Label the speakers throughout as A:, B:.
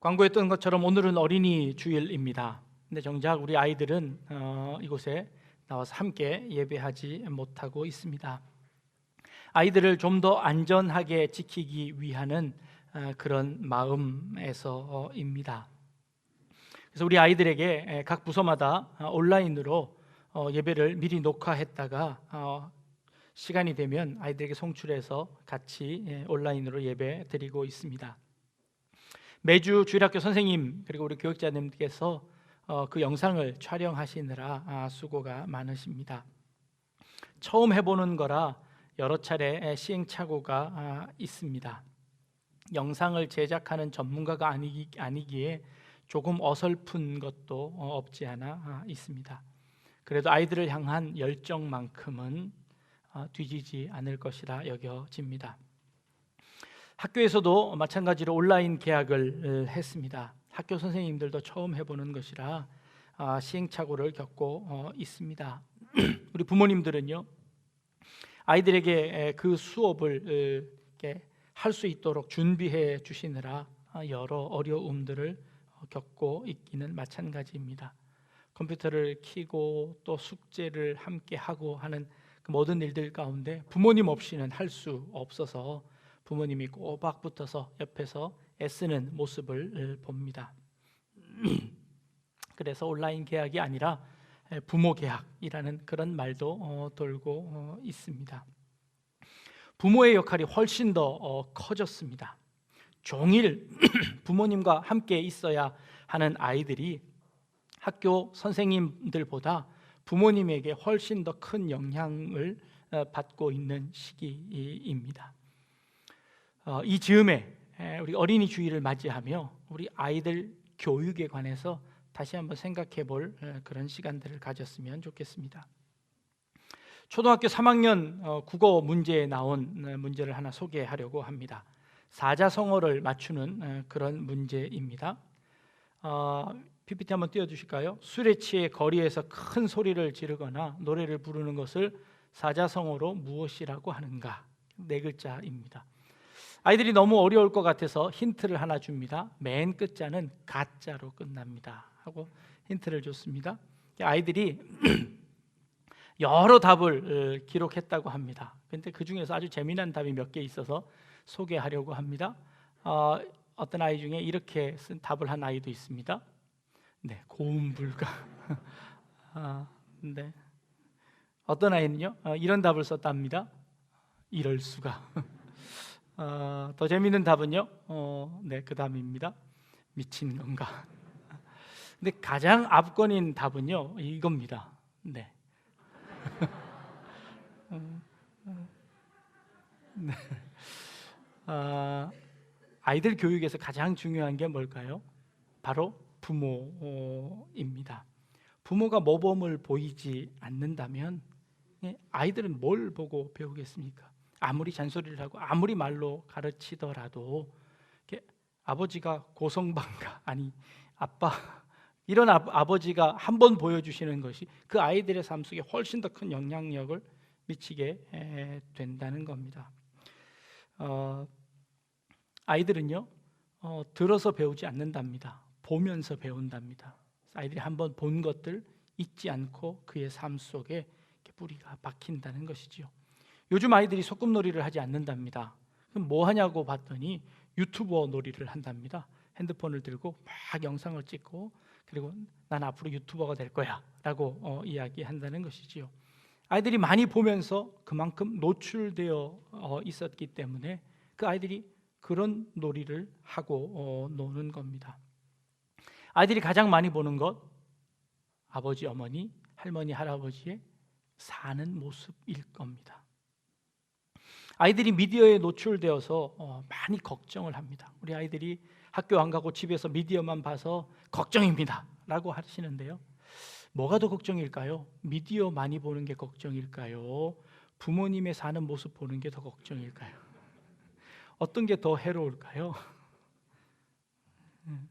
A: 광고했던 것처럼 오늘은 어린이 주일입니다. 근데 정작 우리 아이들은 어, 이곳에 나와서 함께 예배하지 못하고 있습니다. 아이들을 좀 더 안전하게 지키기 위하는 어, 그런 마음에서입니다. 그래서 우리 아이들에게 에, 각 부서마다 어, 온라인으로 어, 예배를 미리 녹화했다가 어, 시간이 되면 아이들에게 송출해서 같이 예, 온라인으로 예배 드리고 있습니다. 매주 주일학교 선생님 그리고 우리 교육자님께서 어, 그 영상을 촬영하시느라 아, 수고가 많으십니다. 처음 해보는 거라 여러 차례 시행착오가 아, 있습니다. 영상을 제작하는 전문가가 아니기, 아니기에 조금 어설픈 것도 어, 없지 않아 아, 있습니다. 그래도 아이들을 향한 열정만큼은 어, 뒤지지 않을 것이라 여겨집니다. 학교에서도 마찬가지로 온라인 계약을 어, 했습니다. 학교 선생님들도 처음 해보는 것이라 아, 시행착오를 겪고 어, 있습니다. 우리 부모님들은요 아이들에게 에, 그 수업을 할 수 있도록 준비해 주시느라 아, 여러 어려움들을 어, 겪고 있기는 마찬가지입니다. 컴퓨터를 켜고 또 숙제를 함께 하고 하는 그 모든 일들 가운데 부모님 없이는 할 수 없어서 부모님이 꼬박 붙어서 옆에서 애쓰는 모습을 봅니다. 그래서 온라인 계약이 아니라 부모 계약이라는 그런 말도 어, 돌고 어, 있습니다. 부모의 역할이 훨씬 더 어, 커졌습니다. 종일 부모님과 함께 있어야 하는 아이들이 학교 선생님들보다 부모님에게 훨씬 더 큰 영향을 어, 받고 있는 시기입니다. 어, 이 즈음에 우리 어린이 주일을 맞이하며 우리 아이들 교육에 관해서 다시 한번 생각해 볼 그런 시간들을 가졌으면 좋겠습니다. 초등학교 3학년 어, 국어 문제에 나온 문제를 하나 소개하려고 합니다. 사자성어를 맞추는 그런 문제입니다. PPT 한번 띄워주실까요? 술에 취해 거리에서 큰 소리를 지르거나 노래를 부르는 것을 사자성어로 무엇이라고 하는가? 네 글자입니다. 아이들이 너무 어려울 것 같아서 힌트를 하나 줍니다. 맨 끝자는 가자로 끝납니다. 하고 힌트를 줬습니다. 아이들이 여러 답을 어, 기록했다고 합니다. 그런데 그 중에서 아주 재미난 답이 몇 개 있어서 소개하려고 합니다. 어, 어떤 아이 중에 이렇게 쓴 답을 한 아이도 있습니다. 네, 고음 불가. 아, 네. 어떤 아이는요 어, 이런 답을 썼답니다. 이럴 수가. 어, 더 재미있는 답은요. 어, 네, 그 다음입니다. 미친 건가? 근데 가장 압권인 답은요 이겁니다. 네. 네. 아, 아이들 교육에서 가장 중요한 게 뭘까요? 바로 부모입니다. 부모가 모범을 보이지 않는다면 예, 아이들은 뭘 보고 배우겠습니까? 아무리 잔소리를 하고 아무리 말로 가르치더라도 아버지가 고성방가 아니 아빠 이런 아, 버지가 한 번 보여주시는 것이 그 아이들의 삶 속에 훨씬 더 큰 영향력을 미치게 된다는 겁니다. 어, 아이들은요 어, 들어서 배우지 않는답니다. 보면서 배운답니다. 아이들이 한 번 본 것들 잊지 않고 그의 삶 속에 뿌리가 박힌다는 것이지요. 요즘 아이들이 소꿉놀이를 하지 않는답니다. 그럼 뭐 하냐고 봤더니 유튜버 놀이를 한답니다. 핸드폰을 들고 막 영상을 찍고 그리고 난 앞으로 유튜버가 될 거야라고 어, 이야기한다는 것이지요. 아이들이 많이 보면서 그만큼 노출되어 어, 있었기 때문에 그 아이들이 그런 놀이를 하고 어, 노는 겁니다. 아이들이 가장 많이 보는 것 아버지, 어머니, 할머니, 할아버지의 사는 모습일 겁니다. 아이들이 미디어에 노출되어서 어, 많이 걱정을 합니다. 우리 아이들이 학교 안 가고 집에서 미디어만 봐서 걱정입니다라고 하시는데요. 뭐가 더 걱정일까요? 미디어 많이 보는 게 걱정일까요? 부모님의 사는 모습 보는 게 더 걱정일까요? 어떤 게 더 해로울까요? 음.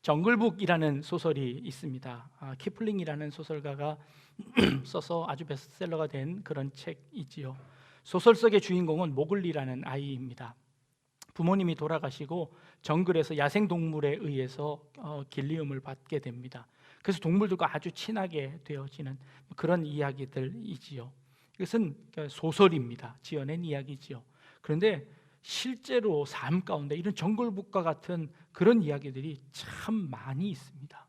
A: 정글북이라는 소설이 있습니다. 아, 키플링이라는 소설가가 써서 아주 베스트셀러가 된 그런 책이지요. 소설 속의 주인공은 모글리라는 아이입니다. 부모님이 돌아가시고 정글에서 야생 동물에 의해서 어, 길리움을 받게 됩니다. 그래서 동물들과 아주 친하게 되어지는 그런 이야기들이지요. 이것은 소설입니다. 지어낸 이야기지요. 그런데 실제로 삶 가운데 이런 정글북과 같은 그런 이야기들이 참 많이 있습니다.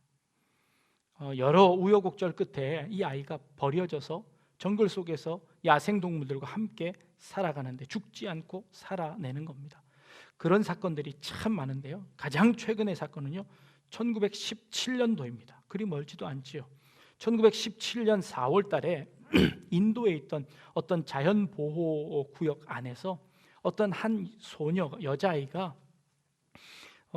A: 어, 여러 우여곡절 끝에 이 아이가 버려져서 정글 속에서 야생 동물들과 함께 살아가는데 죽지 않고 살아내는 겁니다. 그런 사건들이 참 많은데요. 가장 최근의 사건은요. 1917년도입니다. 그리 멀지도 않지요. 1917년 4월 달에 인도에 있던 어떤 자연 보호 구역 안에서 어떤 한 소녀 여자아이가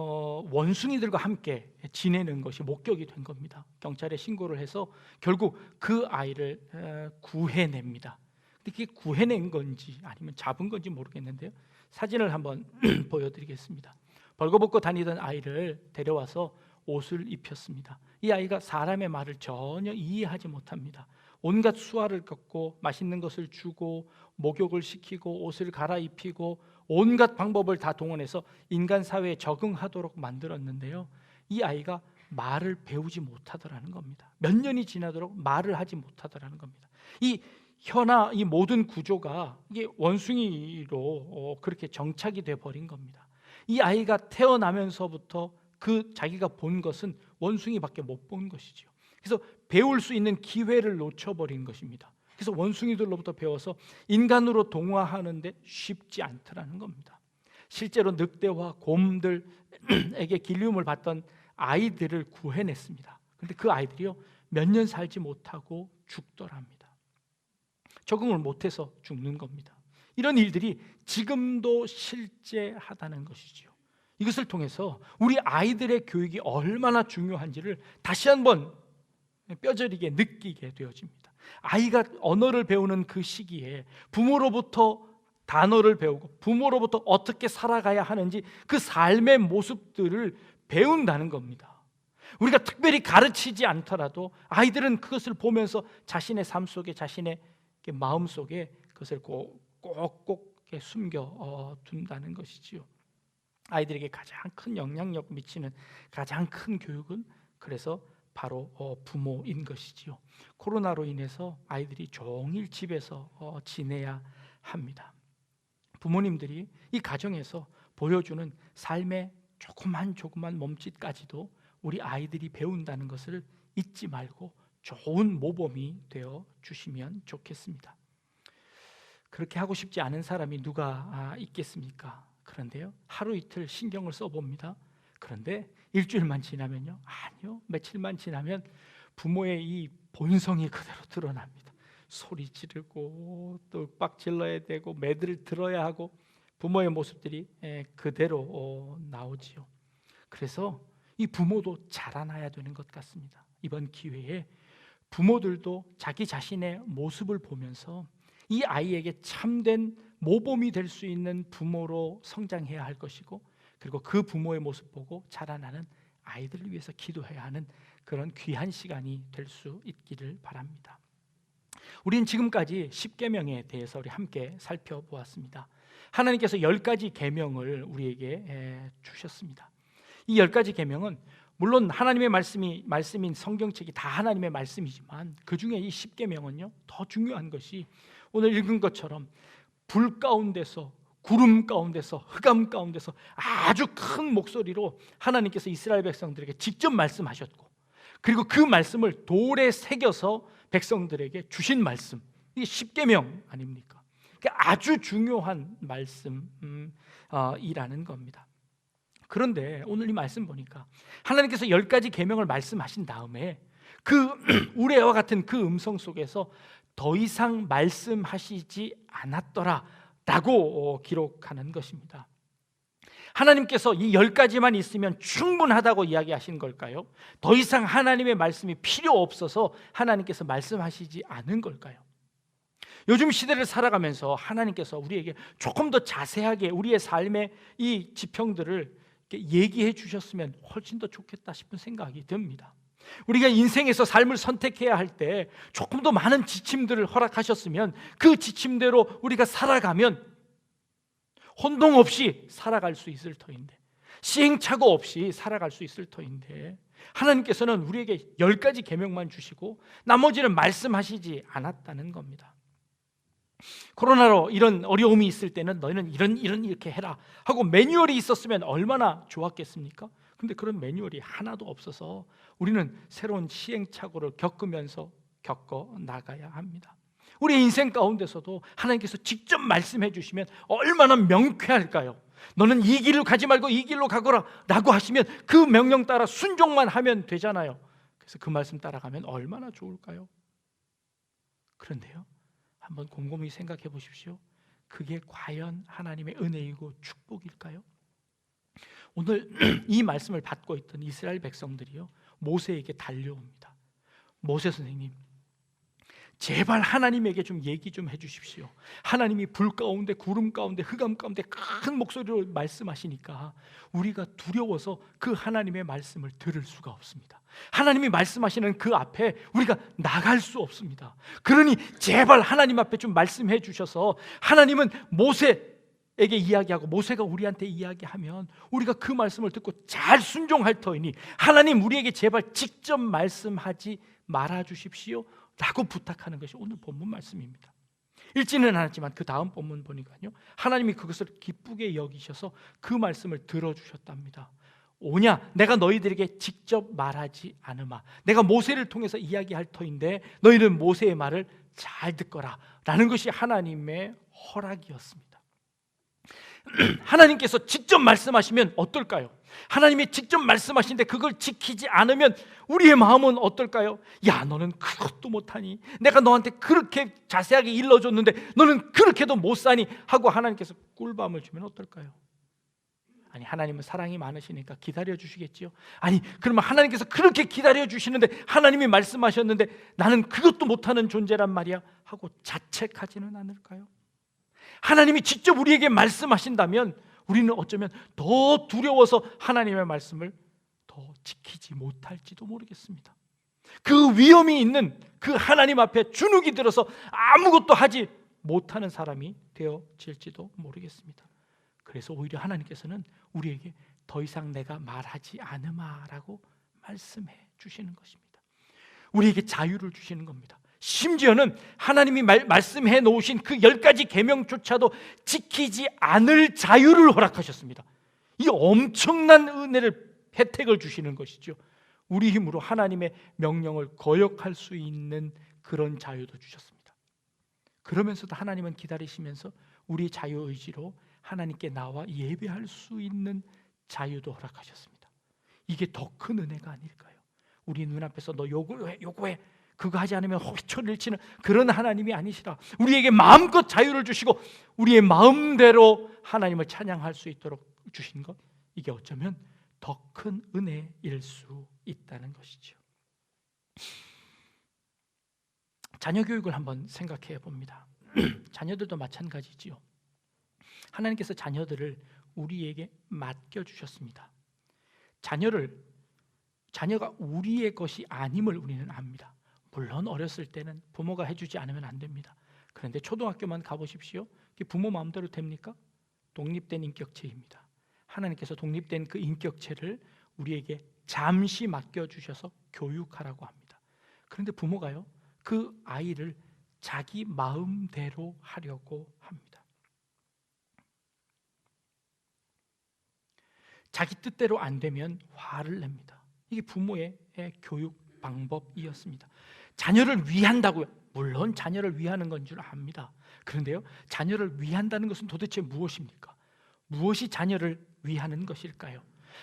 A: 어, 원숭이들과 함께 지내는 것이 목격이 된 겁니다. 경찰에 신고를 해서 결국 그 아이를 에, 구해냅니다. 근데 그게 구해낸 건지 아니면 잡은 건지 모르겠는데요. 사진을 한번 보여드리겠습니다. 벌거벗고 다니던 아이를 데려와서 옷을 입혔습니다. 이 아이가 사람의 말을 전혀 이해하지 못합니다. 온갖 수화를 꺾고 맛있는 것을 주고 목욕을 시키고 옷을 갈아입히고 온갖 방법을 다 동원해서 인간 사회에 적응하도록 만들었는데요. 이 아이가 말을 배우지 못하더라는 겁니다. 몇 년이 지나도록 말을 하지 못하더라는 겁니다. 이 혀나 이 모든 구조가 이게 원숭이로 어, 그렇게 정착이 돼 버린 겁니다. 이 아이가 태어나면서부터 그 자기가 본 것은 원숭이밖에 못 본 것이지요. 그래서 배울 수 있는 기회를 놓쳐버린 것입니다. 그래서 원숭이들로부터 배워서 인간으로 동화하는데 쉽지 않더라는 겁니다. 실제로 늑대와 곰들에게 길리움을 받던 아이들을 구해냈습니다. 그런데 그 아이들이요 몇 년 살지 못하고 죽더랍니다. 적응을 못해서 죽는 겁니다. 이런 일들이 지금도 실제하다는 것이지요. 이것을 통해서 우리 아이들의 교육이 얼마나 중요한지를 다시 한번 뼈저리게 느끼게 되어집니다. 아이가 언어를 배우는 그 시기에 부모로부터 단어를 배우고 부모로부터 어떻게 살아가야 하는지 그 삶의 모습들을 배운다는 겁니다. 우리가 특별히 가르치지 않더라도 아이들은 그것을 보면서 자신의 삶 속에 자신의 마음 속에 그것을 꼭꼭 숨겨 어, 둔다는 것이지요. 아이들에게 가장 큰 영향력 미치는 가장 큰 교육은 그래서 바로 어, 부모인 것이지요. 코로나로 인해서 아이들이 종일 집에서 어, 지내야 합니다. 부모님들이 이 가정에서 보여주는 삶의 조그만 조그만 몸짓까지도 우리 아이들이 배운다는 것을 잊지 말고 좋은 모범이 되어 주시면 좋겠습니다. 그렇게 하고 싶지 않은 사람이 누가 아, 있겠습니까? 그런데요, 하루 이틀 신경을 써봅니다. 그런데 일주일만 지나면요, 아니요, 며칠만 지나면 부모의 이 본성이 그대로 드러납니다. 소리 지르고 또 빡질러야 되고 매들을 들어야 하고 부모의 모습들이 그대로 어, 나오지요. 그래서 이 부모도 자라나야 되는 것 같습니다. 이번 기회에 부모들도 자기 자신의 모습을 보면서 이 아이에게 참된 모범이 될 수 있는 부모로 성장해야 할 것이고 그리고 그 부모의 모습 보고 자라나는 아이들을 위해서 기도해야 하는 그런 귀한 시간이 될 수 있기를 바랍니다. 우리는 지금까지 10계명에 대해서 우리 함께 살펴보았습니다. 하나님께서 열 가지 계명을 우리에게 주셨습니다. 이 열 가지 계명은 물론 하나님의 말씀이 말씀인 성경책이 다 하나님의 말씀이지만 그 중에 이 10계명은요 더 중요한 것이 오늘 읽은 것처럼 불 가운데서 구름 가운데서 흑암 가운데서 아주 큰 목소리로 하나님께서 이스라엘 백성들에게 직접 말씀하셨고 그리고 그 말씀을 돌에 새겨서 백성들에게 주신 말씀 이게 십계명 아닙니까? 아주 중요한 말씀이라는 겁니다. 그런데 오늘 이 말씀 보니까 하나님께서 열 가지 계명을 말씀하신 다음에 그 우레와 같은 그 음성 속에서 더 이상 말씀하시지 않았더라 라고 어, 기록하는 것입니다. 하나님께서 이 열 가지만 있으면 충분하다고 이야기하신 걸까요? 더 이상 하나님의 말씀이 필요 없어서 하나님께서 말씀하시지 않은 걸까요? 요즘 시대를 살아가면서 하나님께서 우리에게 조금 더 자세하게 우리의 삶의 이 지평들을 얘기해 주셨으면 훨씬 더 좋겠다 싶은 생각이 듭니다. 우리가 인생에서 삶을 선택해야 할 때 조금 더 많은 지침들을 허락하셨으면 그 지침대로 우리가 살아가면 혼동 없이 살아갈 수 있을 터인데 시행착오 없이 살아갈 수 있을 터인데 하나님께서는 우리에게 열 가지 계명만 주시고 나머지는 말씀하시지 않았다는 겁니다. 코로나로 이런 어려움이 있을 때는 너희는 이런 이런 이렇게 해라 하고 매뉴얼이 있었으면 얼마나 좋았겠습니까? 근데 그런 매뉴얼이 하나도 없어서 우리는 새로운 시행착오를 겪으면서 겪어 나가야 합니다. 우리 인생 가운데서도 하나님께서 직접 말씀해 주시면 얼마나 명쾌할까요? 너는 이 길을 가지 말고 이 길로 가거라 라고 하시면 그 명령 따라 순종만 하면 되잖아요. 그래서 그 말씀 따라가면 얼마나 좋을까요? 그런데요. 한번 곰곰이 생각해 보십시오. 그게 과연 하나님의 은혜이고 축복일까요? 오늘 이 말씀을 받고 있던 이스라엘 백성들이요. 모세에게 달려옵니다. 모세 선생님, 제발 하나님에게 좀 얘기 좀 해주십시오. 하나님이 불 가운데, 구름 가운데, 흑암 가운데 큰 목소리로 말씀하시니까 우리가 두려워서 그 하나님의 말씀을 들을 수가 없습니다. 하나님이 말씀하시는 그 앞에 우리가 나갈 수 없습니다. 그러니 제발 하나님 앞에 좀 말씀해 주셔서 하나님은 모세 에게 이야기하고 모세가 우리한테 이야기하면 우리가 그 말씀을 듣고 잘 순종할 터이니 하나님 우리에게 제발 직접 말씀하지 말아 주십시오. 라고 부탁하는 것이 오늘 본문 말씀입니다. 읽지는 않았지만 그 다음 본문 보니까요. 하나님이 그것을 기쁘게 여기셔서 그 말씀을 들어 주셨답니다. 오냐 내가 너희들에게 직접 말하지 않으마 내가 모세를 통해서 이야기할 터인데 너희는 모세의 말을 잘 듣거라 라는 것이 하나님의 허락이었습니다 하나님께서 직접 말씀하시면 어떨까요? 하나님이 직접 말씀하시는데 그걸 지키지 않으면 우리의 마음은 어떨까요? 야, 너는 그것도 못하니? 내가 너한테 그렇게 자세하게 일러줬는데 너는 그렇게도 못 사니? 하고 하나님께서 꿀밤을 주면 어떨까요? 아니, 하나님은 사랑이 많으시니까 기다려 주시겠지요? 아니, 그러면 하나님께서 그렇게 기다려 주시는데 하나님이 말씀하셨는데 나는 그것도 못하는 존재란 말이야? 하고 자책하지는 않을까요? 하나님이 직접 우리에게 말씀하신다면 우리는 어쩌면 더 두려워서 하나님의 말씀을 더 지키지 못할지도 모르겠습니다. 그 위험이 있는 그 하나님 앞에 주눅이 들어서 아무것도 하지 못하는 사람이 되어질지도 모르겠습니다. 그래서 오히려 하나님께서는 우리에게 더 이상 내가 말하지 않으마라고 말씀해 주시는 것입니다. 우리에게 자유를 주시는 겁니다. 심지어는 하나님이 말, 말씀해 놓으신 그 열 가지 계명조차도 지키지 않을 자유를 허락하셨습니다. 이 엄청난 은혜를 혜택을 주시는 것이죠. 우리 힘으로 하나님의 명령을 거역할 수 있는 그런 자유도 주셨습니다. 그러면서도 하나님은 기다리시면서 우리 자유 의지로 하나님께 나와 예배할 수 있는 자유도 허락하셨습니다. 이게 더 큰 은혜가 아닐까요? 우리 눈앞에서 너 요구해 요구해 그거 하지 않으면 호기초를 치는 그런 하나님이 아니시라. 우리에게 마음껏 자유를 주시고 우리의 마음대로 하나님을 찬양할 수 있도록 주신 것 이게 어쩌면 더 큰 은혜일 수 있다는 것이죠. 자녀 교육을 한번 생각해 봅니다. 자녀들도 마찬가지지요. 하나님께서 자녀들을 우리에게 맡겨 주셨습니다. 자녀를 자녀가 우리의 것이 아님을 우리는 압니다. 물론 어렸을 때는 부모가 해주지 않으면 안 됩니다. 그런데 초등학교만 가보십시오. 부모 마음대로 됩니까? 독립된 인격체입니다. 하나님께서 독립된 그 인격체를 우리에게 잠시 맡겨주셔서 교육하라고 합니다. 그런데 부모가요, 그 아이를 자기 마음대로 하려고 합니다. 자기 뜻대로 안 되면 화를 냅니다. 이게 부모의 교육 방법이었습니다. 자녀를 위한다고요. 물론 자녀를 위하는 건 줄 압니다. 그런데요, 자녀를 위한다는 것은 도대체 무엇입니까? 무엇이 자녀를 위하는 것일까요?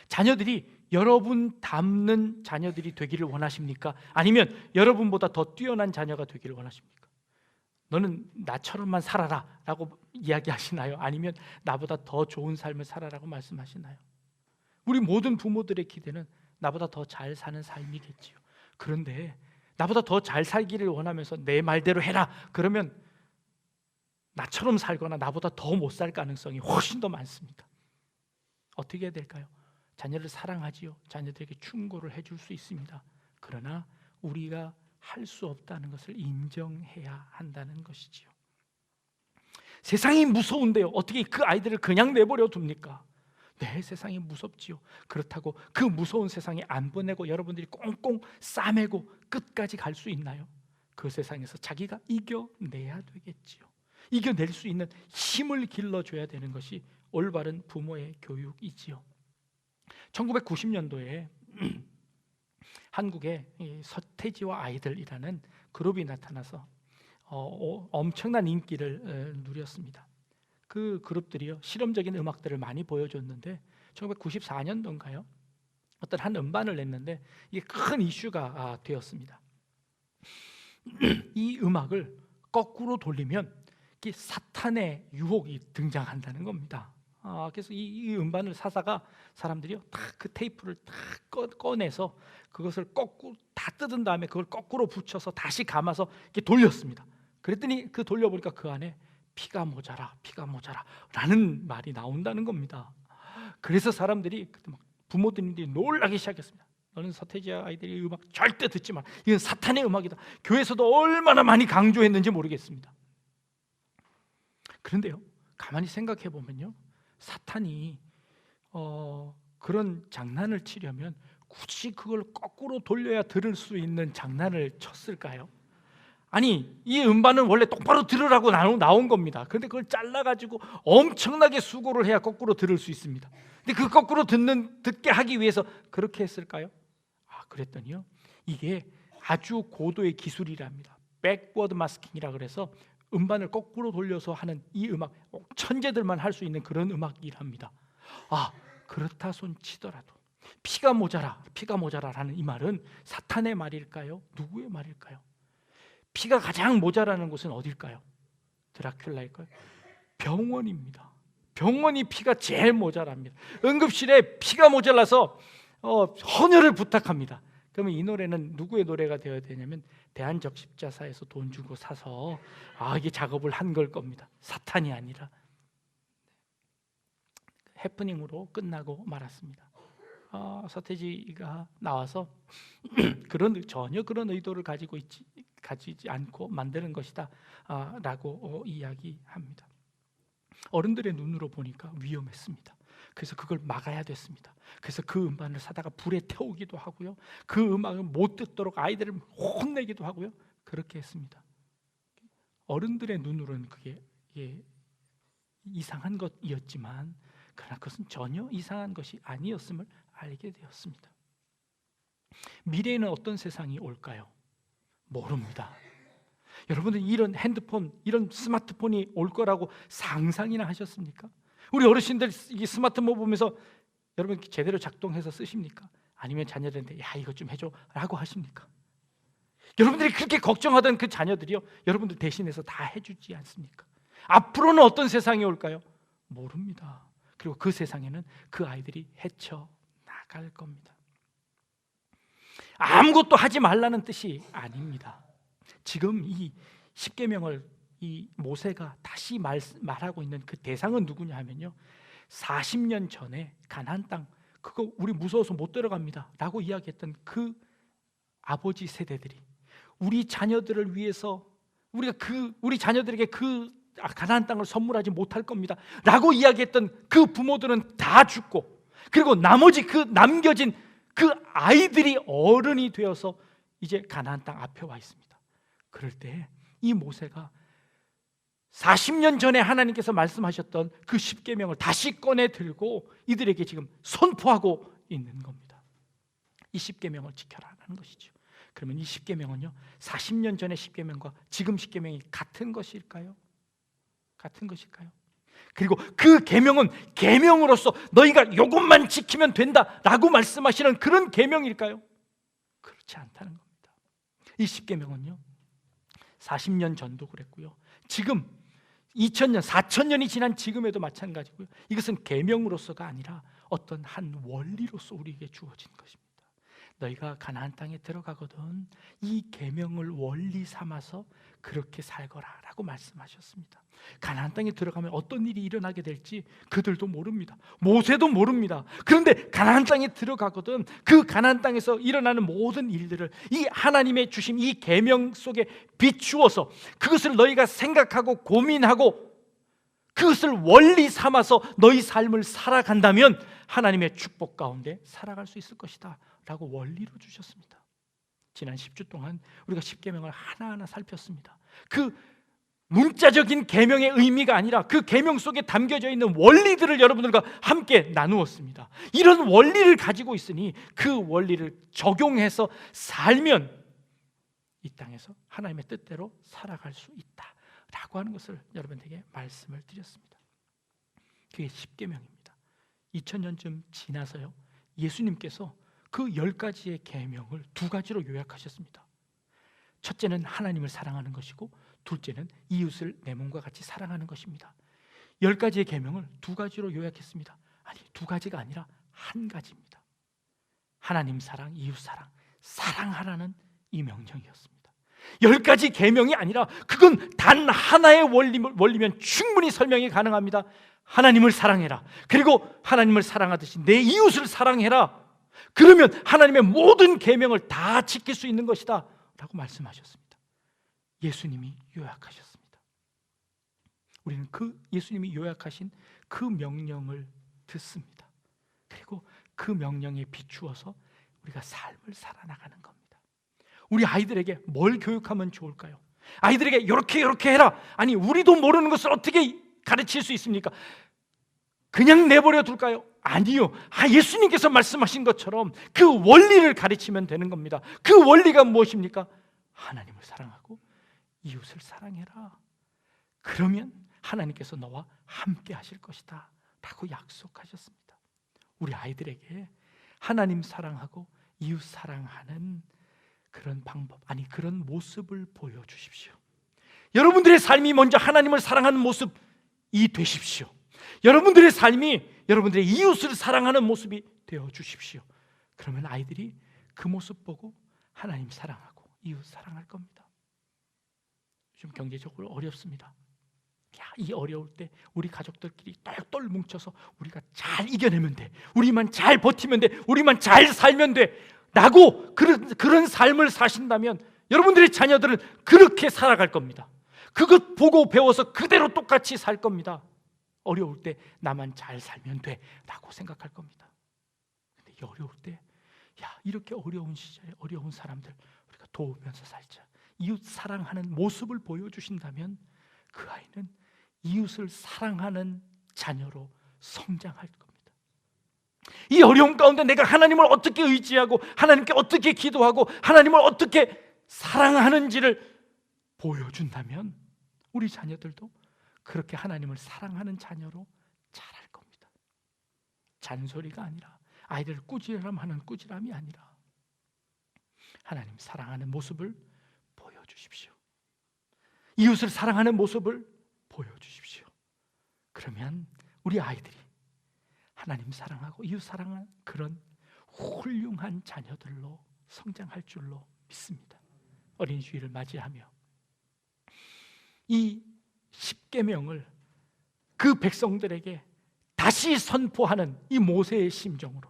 A: 자녀들이 여러분 닮는 자녀들이 되기를 원하십니까? 아니면 여러분보다 더 뛰어난 자녀가 되기를 원하십니까? 너는 나처럼만 살아라 라고 이야기하시나요? 아니면 나보다 더 좋은 삶을 살아라고 말씀하시나요? 우리 모든 부모들의 기대는 나보다 더 잘 사는 삶이겠지요. 그런데 나보다 더 잘 살기를 원하면서 내 말대로 해라. 그러면 나처럼 살거나 나보다 더 못 살 가능성이 훨씬 더 많습니다. 어떻게 해야 될까요? 자녀를 사랑하지요. 자녀들에게 충고를 해줄 수 있습니다. 그러나 우리가 할 수 없다는 것을 인정해야 한다는 것이지요. 세상이 무서운데요. 어떻게 그 아이들을 그냥 내버려 둡니까? 네, 세상이 무섭지요. 그렇다고 그 무서운 세상에 안 보내고 여러분들이 꽁꽁 싸매고 끝까지 갈 수 있나요? 그 세상에서 자기가 이겨내야 되겠지요. 이겨낼 수 있는 힘을 길러줘야 되는 것이 올바른 부모의 교육이지요. 1990년도에 한국에 이 서태지와 아이들이라는 그룹이 나타나서 어, 어, 엄청난 인기를 어, 누렸습니다. 그 그룹들이요 실험적인 음악들을 많이 보여줬는데 1994년도인가요? 어떤 한 음반을 냈는데 이게 큰 이슈가 아, 되었습니다. 이 음악을 거꾸로 돌리면 사탄의 유혹이 등장한다는 겁니다. 아, 그래서 이, 이 음반을 사다가 사람들이요 다그 테이프를 다 꺼, 꺼내서 그것을 거꾸로 다 뜯은 다음에 그걸 거꾸로 붙여서 다시 감아서 이렇게 돌렸습니다. 그랬더니 그 돌려보니까 그 안에 피가 모자라, 피가 모자라라는 말이 나온다는 겁니다. 그래서 사람들이 그때 막 부모들이 놀라기 시작했습니다. 너는 서태지 아이들이 음악 절대 듣지 마. 이건 사탄의 음악이다. 교회에서도 얼마나 많이 강조했는지 모르겠습니다. 그런데요, 가만히 생각해 보면요, 사탄이 어, 그런 장난을 치려면 굳이 그걸 거꾸로 돌려야 들을 수 있는 장난을 쳤을까요? 아니 이 음반은 원래 똑바로 들으라고 나온, 겁니다. 그런데 그걸 잘라가지고 엄청나게 수고를 해야 거꾸로 들을 수 있습니다. 근데 그 거꾸로 듣는 듣게 하기 위해서 그렇게 했을까요? 아 그랬더니요 이게 아주 고도의 기술이랍니다. 백워드 마스킹이라 그래서 음반을 거꾸로 돌려서 하는 이 음악 천재들만 할 수 있는 그런 음악이랍니다. 아 그렇다 손 치더라도 피가 모자라 피가 모자라라는 이 말은 사탄의 말일까요? 누구의 말일까요? 피가 가장 모자라는 곳은 어딜까요? 드라큘라일까요? 병원입니다. 병원이 피가 제일 모자랍니다. 응급실에 피가 모자라서 어, 헌혈을 부탁합니다. 그러면 이 노래는 누구의 노래가 되어야 되냐면 대한적십자사에서 돈 주고 사서 아 이게 작업을 한 걸 겁니다. 사탄이 아니라 해프닝으로 끝나고 말았습니다. 어, 서태지가 나와서 그런 전혀 그런 의도를 가지고 있지 가지지 않고 만드는 것이다 라고 어, 이야기합니다. 어른들의 눈으로 보니까 위험했습니다. 그래서 그걸 막아야 됐습니다. 그래서 그 음반을 사다가 불에 태우기도 하고요. 그 음악을 못 듣도록 아이들을 혼내기도 하고요. 그렇게 했습니다. 어른들의 눈으로는 그게 예, 이상한 것이었지만 그러나 그것은 전혀 이상한 것이 아니었음을 알게 되었습니다. 미래에는 어떤 세상이 올까요? 모릅니다. 여러분들 이런 핸드폰, 이런 스마트폰이 올 거라고 상상이나 하셨습니까? 우리 어르신들 이 스마트폰 보면서 여러분 제대로 작동해서 쓰십니까? 아니면 자녀들한테 야 이거 좀 해줘라고 하십니까? 여러분들이 그렇게 걱정하던 그 자녀들이요 여러분들 대신해서 다 해주지 않습니까? 앞으로는 어떤 세상이 올까요? 모릅니다. 그리고 그 세상에는 그 아이들이 헤쳐 나갈 겁니다. 아무것도 하지 말라는 뜻이 아닙니다. 지금 이 십계명을 이 모세가 다시 말, 말하고 있는 그 대상은 누구냐 하면요. 40년 전에 가나안 땅 그거 우리 무서워서 못 들어갑니다라고 이야기했던 그 아버지 세대들이 우리 자녀들을 위해서 우리가 그 우리 자녀들에게 그 가나안 땅을 선물하지 못할 겁니다라고 이야기했던 그 부모들은 다 죽고 그리고 나머지 그 남겨진 그 아이들이 어른이 되어서 이제 가나안 땅 앞에 와 있습니다. 그럴 때 이 모세가 40년 전에 하나님께서 말씀하셨던 그 십계명을 다시 꺼내 들고 이들에게 지금 선포하고 있는 겁니다. 이 십계명을 지켜라라는 것이죠. 그러면 이 십계명은요 40년 전의 십계명과 지금 십계명이 같은 것일까요? 같은 것일까요? 그리고 그 계명은 계명으로서 너희가 이것만 지키면 된다라고 말씀하시는 그런 계명일까요? 그렇지 않다는 겁니다. 이 십계명은요 40년 전도 그랬고요. 지금 2000년, 4000년이 지난 지금에도 마찬가지고요. 이것은 계명으로서가 아니라 어떤 한 원리로서 우리에게 주어진 것입니다. 너희가 가나안 땅에 들어가거든 이 계명을 원리 삼아서 그렇게 살거라라고 말씀하셨습니다. 가나안 땅에 들어가면 어떤 일이 일어나게 될지 그들도 모릅니다. 모세도 모릅니다. 그런데 가나안 땅에 들어가거든 그 가나안 땅에서 일어나는 모든 일들을 이 하나님의 주심 이 계명 속에 비추어서 그것을 너희가 생각하고 고민하고 그것을 원리 삼아서 너희 삶을 살아간다면 하나님의 축복 가운데 살아갈 수 있을 것이다 라고 원리로 주셨습니다 지난 10주 동안 우리가 10계명을 하나하나 살폈습니다 그 문자적인 계명의 의미가 아니라 그 계명 속에 담겨져 있는 원리들을 여러분들과 함께 나누었습니다 이런 원리를 가지고 있으니 그 원리를 적용해서 살면 이 땅에서 하나님의 뜻대로 살아갈 수 있다라고 하는 것을 여러분에게 말씀을 드렸습니다. 그게 십계명입니다. 2000년쯤 지나서요. 예수님께서 그 열 가지의 계명을 두 가지로 요약하셨습니다. 첫째는 하나님을 사랑하는 것이고 둘째는 이웃을 내 몸과 같이 사랑하는 것입니다. 열 가지의 계명을 두 가지로 요약했습니다. 아니, 두 가지가 아니라 한 가지입니다. 하나님 사랑, 이웃 사랑, 사랑하라는 이 명령이었습니다. 열 가지 계명이 아니라 그건 단 하나의 원리, 원리면 충분히 설명이 가능합니다. 하나님을 사랑해라. 그리고 하나님을 사랑하듯이 내 이웃을 사랑해라. 그러면 하나님의 모든 계명을 다 지킬 수 있는 것이다. 라고 말씀하셨습니다. 예수님이 요약하셨습니다. 우리는 그 예수님이 요약하신 그 명령을 듣습니다. 그리고 그 명령에 비추어서 우리가 삶을 살아나가는 겁니다. 우리 아이들에게 뭘 교육하면 좋을까요? 아이들에게 이렇게 이렇게 해라. 아니 우리도 모르는 것을 어떻게 가르칠 수 있습니까? 그냥 내버려 둘까요? 아니요. 아, 예수님께서 말씀하신 것처럼 그 원리를 가르치면 되는 겁니다. 그 원리가 무엇입니까? 하나님을 사랑하고 이웃을 사랑해라. 그러면 하나님께서 너와 함께 하실 것이다. 라고 약속하셨습니다. 우리 아이들에게 하나님 사랑하고 이웃 사랑하는 그런 방법, 아니 그런 모습을 보여주십시오. 여러분들의 삶이 먼저 하나님을 사랑하는 모습이 되십시오. 여러분들의 삶이 여러분들의 이웃을 사랑하는 모습이 되어 주십시오. 그러면 아이들이 그 모습 보고 하나님 사랑하고 이웃 사랑할 겁니다. 좀 경제적으로 어렵습니다. 야, 이 어려울 때 우리 가족들끼리 똘똘 뭉쳐서 우리가 잘 이겨내면 돼. 우리만 잘 버티면 돼. 우리만 잘 살면 돼. 라고 그런, 그런 삶을 사신다면 여러분들의 자녀들은 그렇게 살아갈 겁니다. 그것 보고 배워서 그대로 똑같이 살 겁니다. 어려울 때 나만 잘 살면 돼 라고 생각할 겁니다. 근데 어려울 때, 야, 이렇게 어려운 시절에 어려운 사람들 우리가 도우면서 살자. 이웃 사랑하는 모습을 보여주신다면 그 아이는 이웃을 사랑하는 자녀로 성장할 겁니다. 이 어려움 가운데 내가 하나님을 어떻게 의지하고 하나님께 어떻게 기도하고 하나님을 어떻게 사랑하는지를 보여준다면 우리 자녀들도 그렇게 하나님을 사랑하는 자녀로 자랄 겁니다. 잔소리가 아니라 아이들 꾸지람하는 꾸지람이 아니라 하나님 사랑하는 모습을 보여주십시오. 이웃을 사랑하는 모습을 보여주십시오. 그러면 우리 아이들이 하나님 사랑하고 이웃 사랑한 그런 훌륭한 자녀들로 성장할 줄로 믿습니다. 어린 주일을 맞이하며 이 십계명을 그 백성들에게 다시 선포하는 이 모세의 심정으로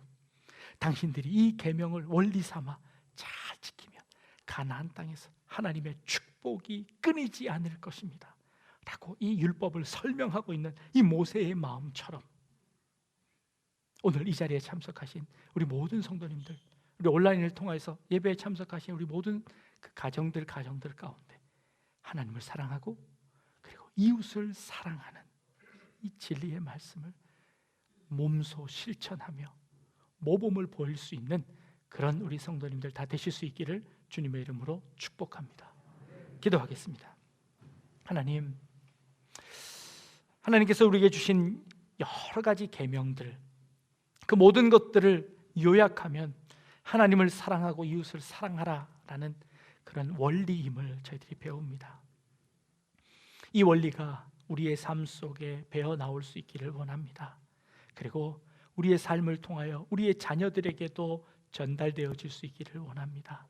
A: 당신들이 이 계명을 원리 삼아 잘 지키면 가나안 땅에서 하나님의 축복이 끊이지 않을 것입니다. 라고 이 율법을 설명하고 있는 이 모세의 마음처럼 오늘 이 자리에 참석하신 우리 모든 성도님들, 우리 온라인을 통해서 예배에 참석하신 우리 모든 그 가정들 가정들 가운데 하나님을 사랑하고 이웃을 사랑하는 이 진리의 말씀을 몸소 실천하며 모범을 보일 수 있는 그런 우리 성도님들 다 되실 수 있기를 주님의 이름으로 축복합니다. 기도하겠습니다. 하나님, 하나님께서 우리에게 주신 여러 가지 계명들 그 모든 것들을 요약하면 하나님을 사랑하고 이웃을 사랑하라라는 그런 원리임을 저희들이 배웁니다. 이 원리가 우리의 삶 속에 배어 나올 수 있기를 원합니다. 그리고 우리의 삶을 통하여 우리의 자녀들에게도 전달되어질 수 있기를 원합니다.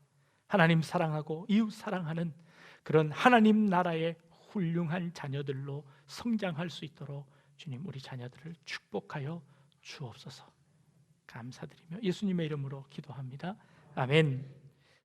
A: 하나님 사랑하고 이웃 사랑하는 그런 하나님 나라의 훌륭한 자녀들로 성장할 수 있도록 주님 우리 자녀들을 축복하여 주옵소서. 감사드리며 예수님의 이름으로 기도합니다. 아멘.